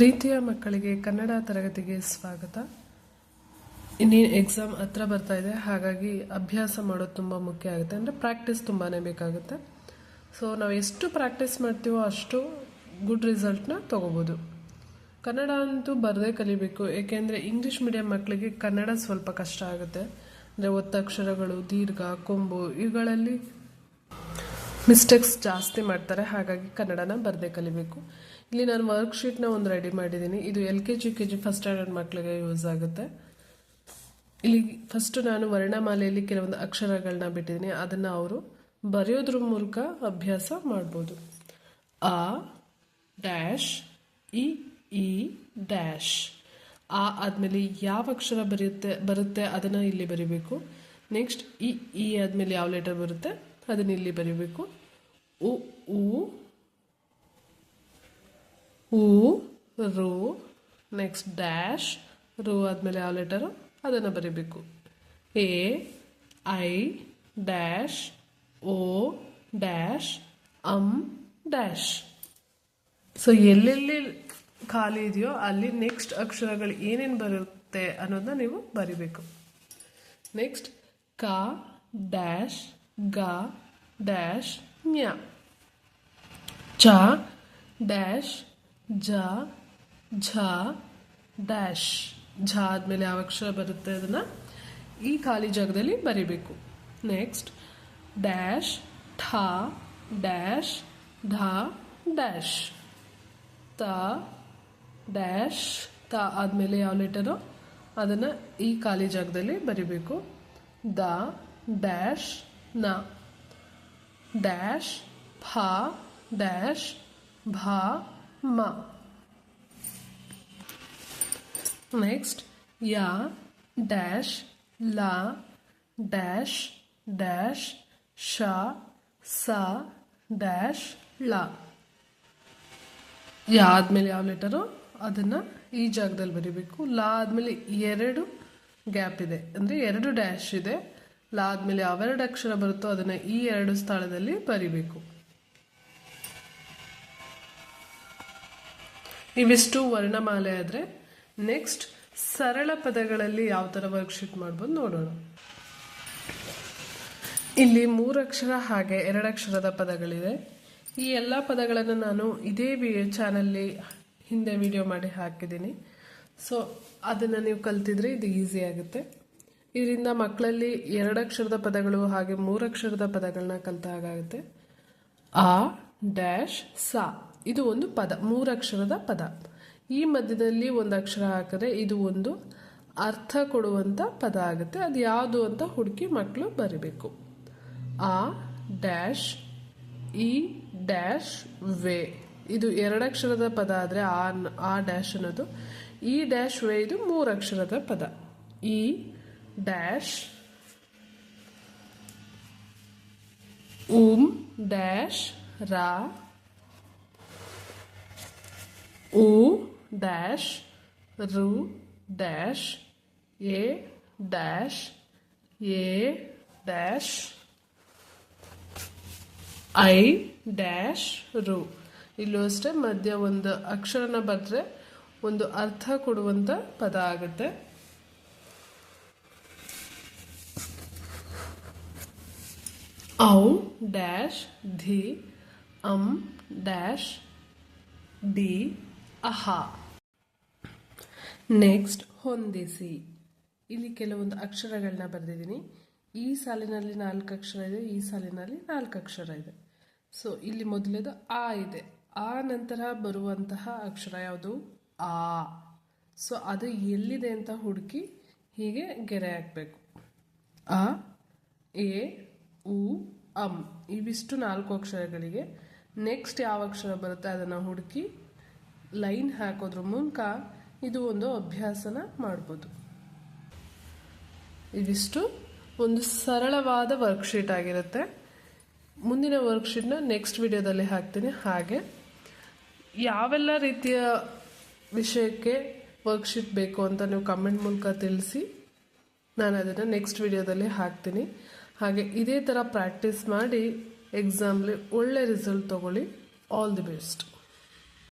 ಪ್ರೀತಿಯ ಮಕ್ಕಳಿಗೆ ಕನ್ನಡ ತರಗತಿಗೆ ಸ್ವಾಗತ. ಇನ್ನೇನು ಎಕ್ಸಾಮ್ ಹತ್ರ ಬರ್ತಾ ಇದೆ, ಹಾಗಾಗಿ ಅಭ್ಯಾಸ ಮಾಡೋದು ತುಂಬ ಮುಖ್ಯ ಆಗುತ್ತೆ. ಅಂದರೆ ಪ್ರಾಕ್ಟೀಸ್ ತುಂಬಾ ಬೇಕಾಗುತ್ತೆ. ಸೊ ನಾವು ಎಷ್ಟು ಪ್ರಾಕ್ಟೀಸ್ ಮಾಡ್ತೀವೋ ಅಷ್ಟು ಗುಡ್ ರಿಸಲ್ಟ್ನ ತೊಗೋಬೋದು. ಕನ್ನಡ ಅಂತೂ ಬರದೇ ಕಲಿಬೇಕು, ಏಕೆಂದರೆ ಇಂಗ್ಲೀಷ್ ಮೀಡಿಯಂ ಮಕ್ಕಳಿಗೆ ಕನ್ನಡ ಸ್ವಲ್ಪ ಕಷ್ಟ ಆಗುತ್ತೆ. ಅಂದರೆ ಒತ್ತಕ್ಷರಗಳು, ದೀರ್ಘ, ಕೊಂಬು, ಇವುಗಳಲ್ಲಿ ಮಿಸ್ಟೇಕ್ಸ್ ಜಾಸ್ತಿ ಮಾಡ್ತಾರೆ, ಹಾಗಾಗಿ ಕನ್ನಡನ ಬರದೇ ಕಲಿಬೇಕು. ಇಲ್ಲಿ ನಾನು ವರ್ಕ್ಶೀಟ್ನ ಒಂದು ರೆಡಿ ಮಾಡಿದ್ದೀನಿ. ಇದು L K G K G first standard ಮಕ್ಕಳಿಗೆ ಯೂಸ್ ಆಗುತ್ತೆ. ಇಲ್ಲಿ ಫಸ್ಟ್ ನಾನು ವರ್ಣಮಾಲೆಯಲ್ಲಿ ಕೆಲವೊಂದು ಅಕ್ಷರಗಳನ್ನ ಬಿಟ್ಟಿದ್ದೀನಿ. ಅದನ್ನು ಅವರು ಬರೆಯೋದ್ರ ಮೂಲಕ ಅಭ್ಯಾಸ ಮಾಡ್ಬೋದು. ಆ, ಡ್ಯಾಶ್, ಇ ಇ ಡ್ಯಾಶ್. ಆ ಆದಮೇಲೆ ಯಾವ ಅಕ್ಷರ ಬರೆಯುತ್ತೆ, ಬರುತ್ತೆ ಅದನ್ನು ಇಲ್ಲಿ ಬರಿಬೇಕು. ನೆಕ್ಸ್ಟ್ ಇ ಇ ಆದಮೇಲೆ ಯಾವ ಲೆಟರ್ ಬರುತ್ತೆ ಅದನ್ನ ಇಲ್ಲಿ ಬರಿಬೇಕು. ಉ ಉ ಊ ರು ನೆಕ್ಸ್ಟ್ ಡ್ಯಾಶ್ ರು ಆದಮೇಲೆ ಯಾವ ಲೆಟರು ಅದನ್ನು ಬರಿಬೇಕು. ಎ, ಐ ಡ್ಯಾಶ್ ಓ ಡ್ಯಾಶ್ ಅಮ್ ಡ್ಯಾಶ್ ಸೊ ಎಲ್ಲೆಲ್ಲಿ ಖಾಲಿ ಇದೆಯೋ ಅಲ್ಲಿ ನೆಕ್ಸ್ಟ್ ಅಕ್ಷರಗಳು ಏನೇನು ಬರುತ್ತೆ ಅನ್ನೋದನ್ನ ನೀವು ಬರಿಬೇಕು. ನೆಕ್ಸ್ಟ್ ಕ ಡ್ಯಾಶ್ ಗ ಡ್ಯಾಶ್ ನ್ಯ. ಚ ಡ್ಯಾಶ್, ಜ, ಝ, ಡ್ಯಾಶ್. ಝ ಆದಮೇಲೆ ಯಾವ ಅಕ್ಷರ ಬರುತ್ತೆ ಅದನ್ನು ಈ ಖಾಲಿ ಜಾಗದಲ್ಲಿ ಬರಿಬೇಕು. ನೆಕ್ಸ್ಟ್ ಡ್ಯಾಶ್, ಠ, ಡ್ಯಾಶ್ ಢ ಡ್ಯಾಶ್. ತ ಡ್ಯಾಶ್, ತ ಆದಮೇಲೆ ಯಾವ ಲೆಟರು? ಅದನ್ನು ಈ ಖಾಲಿ ಜಾಗದಲ್ಲಿ ಬರಿಬೇಕು. ದ, ಡ್ಯಾಶ್, ನ. ಡ್ಯಾಶ್, ಫ ಡ್ಯಾಶ್ ಭ ಮ. ನೆಕ್ಸ್ಟ್, ಯ ಡ್ಯಾಶ್ ಲ ಡ್ಯಾಶ್ ಡ್ಯಾಶ್ ಶ ಸ ಡ್ಯಾಶ್ ಳ. ಯಾ ಆದಮೇಲೆ ಯಾವ ಲೆಟರು? ಅದನ್ನು ಈ ಜಾಗದಲ್ಲಿ ಬರಿಬೇಕು. ಲಾ ಆದಮೇಲೆ ಎರಡು ಗ್ಯಾಪ್ ಇದೆ. ಅಂದರೆ ಎರಡು ಡ್ಯಾಶ್ ಇದೆ. ಲಾ ಆದಮೇಲೆ ಯಾವೆರಡು ಅಕ್ಷರ ಬರುತ್ತೋ ಅದನ್ನು ಈ ಎರಡು ಸ್ಥಳದಲ್ಲಿ ಬರಿಬೇಕು. ಇವಿಷ್ಟು ವರ್ಣಮಾಲೆ ಆದರೆ ನೆಕ್ಸ್ಟ್ ಸರಳ ಪದಗಳಲ್ಲಿ ಯಾವ ಥರ ವರ್ಕ್ಶೀಟ್ ಮಾಡ್ಬೋದು ನೋಡೋಣ. ಇಲ್ಲಿ ಮೂರಕ್ಷರ ಹಾಗೆ ಎರಡಕ್ಷರದ ಪದಗಳಿದೆ ಈ ಎಲ್ಲ ಪದಗಳನ್ನು ನಾನು ಇದೇ ವಿ ಚಾನಲ್ಲಿ ಹಿಂದೆ ವಿಡಿಯೋ ಮಾಡಿ ಹಾಕಿದ್ದೀನಿ. ಸೊ ಅದನ್ನು ನೀವು ಕಲ್ತಿದ್ರೆ ಇದು ಈಸಿ ಆಗುತ್ತೆ. ಇದರಿಂದ ಮಕ್ಕಳಲ್ಲಿ ಎರಡಕ್ಷರದ ಪದಗಳು ಹಾಗೆ ಮೂರಕ್ಷರದ ಪದಗಳನ್ನ ಕಲಿತ ಹಾಗಾಗುತ್ತೆ. ಆ ಡ್ಯಾಶ್ ಸಾ ಇದು ಒಂದು ಪದ, ಮೂರಕ್ಷರದ ಪದ. ಈ ಮಧ್ಯದಲ್ಲಿ ಒಂದು ಅಕ್ಷರ ಹಾಕಿದ್ರೆ ಇದು ಒಂದು ಅರ್ಥ ಕೊಡುವಂಥ ಪದ ಆಗುತ್ತೆ. ಅದು ಯಾವುದು ಅಂತ ಹುಡುಕಿ ಮಕ್ಕಳು ಬರಿಬೇಕು. ಆ ಡ್ಯಾಶ್ ಇ ಡ್ಯಾಶ್ ವೇ. ಇದು ಎರಡಕ್ಷರದ ಪದ ಆದರೆ ಆ ಆ ಡ್ಯಾಶ್ ಅನ್ನೋದು. ಇ ಡ್ಯಾಶ್ ವೇ ಇದು ಮೂರಕ್ಷರದ ಪದ. ಈ ಡ್ಯಾಶ್ ಉಮ್ ಡ್ಯಾಶ್ ರಾ ಉ ಡ್ಯಾಶ್ ರು ಡ್ಯಾಶ್ ಎ ಡ್ಯಾಶ್ ಎ ಡ್ಯಾಶ್ ಐ ಡ್ಯಾಶ್ ರು ಇಲ್ಲೂ ಅಷ್ಟೇ ಮಧ್ಯ ಒಂದು ಅಕ್ಷರನ ಬರೆದ್ರೆ ಒಂದು ಅರ್ಥ ಕೊಡುವಂಥ ಪದ ಆಗುತ್ತೆ. ಔ ಡ್ಯಾಶ್ ಧಿ, ಅಂ ಡ್ಯಾಶ್ ಡಿ. ಅಹ ನೆಕ್ಸ್ಟ್ ಹೊಂದಿಸಿ. ಇಲ್ಲಿ ಕೆಲವೊಂದು ಅಕ್ಷರಗಳನ್ನ ಬರೆದಿದ್ದೀನಿ. ಈ ಸಾಲಿನಲ್ಲಿ ನಾಲ್ಕು ಅಕ್ಷರ ಇದೆ, ಈ ಸಾಲಿನಲ್ಲಿ ನಾಲ್ಕು ಅಕ್ಷರ ಇದೆ. ಸೊ ಇಲ್ಲಿ ಮೊದಲೇದು ಆ ಇದೆ. ಆ ನಂತರ ಬರುವಂತಹ ಅಕ್ಷರ ಯಾವುದು? ಆ. ಸೊ ಅದು ಎಲ್ಲಿದೆ ಅಂತ ಹುಡುಕಿ ಹೀಗೆ ಗೆರೆ ಹಾಕಬೇಕು. ಅ, ಎ, ಉ, ಅಂ. ಇವಿಷ್ಟು ನಾಲ್ಕು ಅಕ್ಷರಗಳಿಗೆ. ನೆಕ್ಸ್ಟ್ ಯಾವ ಅಕ್ಷರ ಬರುತ್ತೆ ಅದನ್ನು ಹುಡುಕಿ ಲೈನ್ ಹಾಕೋದ್ರ ಮೂಲಕ ಇದು ಒಂದು ಅಭ್ಯಾಸನ ಮಾಡ್ಬೋದು. ಇದಿಷ್ಟು ಒಂದು ಸರಳವಾದ ವರ್ಕ್ಶೀಟ್ ಆಗಿರುತ್ತೆ. ಮುಂದಿನ ವರ್ಕ್ಶೀಟ್ನ ನೆಕ್ಸ್ಟ್ ವಿಡಿಯೋದಲ್ಲಿ ಹಾಕ್ತೀನಿ. ಹಾಗೆ ಯಾವೆಲ್ಲ ರೀತಿಯ ವಿಷಯಕ್ಕೆ ವರ್ಕ್ಶೀಟ್ ಬೇಕು ಅಂತ ನೀವು ಕಮೆಂಟ್ ಮೂಲಕ ತಿಳಿಸಿ ನಾನು ಅದನ್ನು ನೆಕ್ಸ್ಟ್ ವಿಡಿಯೋದಲ್ಲಿ ಹಾಕ್ತೀನಿ. ಹಾಗೆ ಇದೇ ಥರ ಪ್ರಾಕ್ಟೀಸ್ ಮಾಡಿ ಎಕ್ಸಾಮ್ಲಿ ಒಳ್ಳೆ ರಿಸಲ್ಟ್ ತೊಗೊಳ್ಳಿ. All the best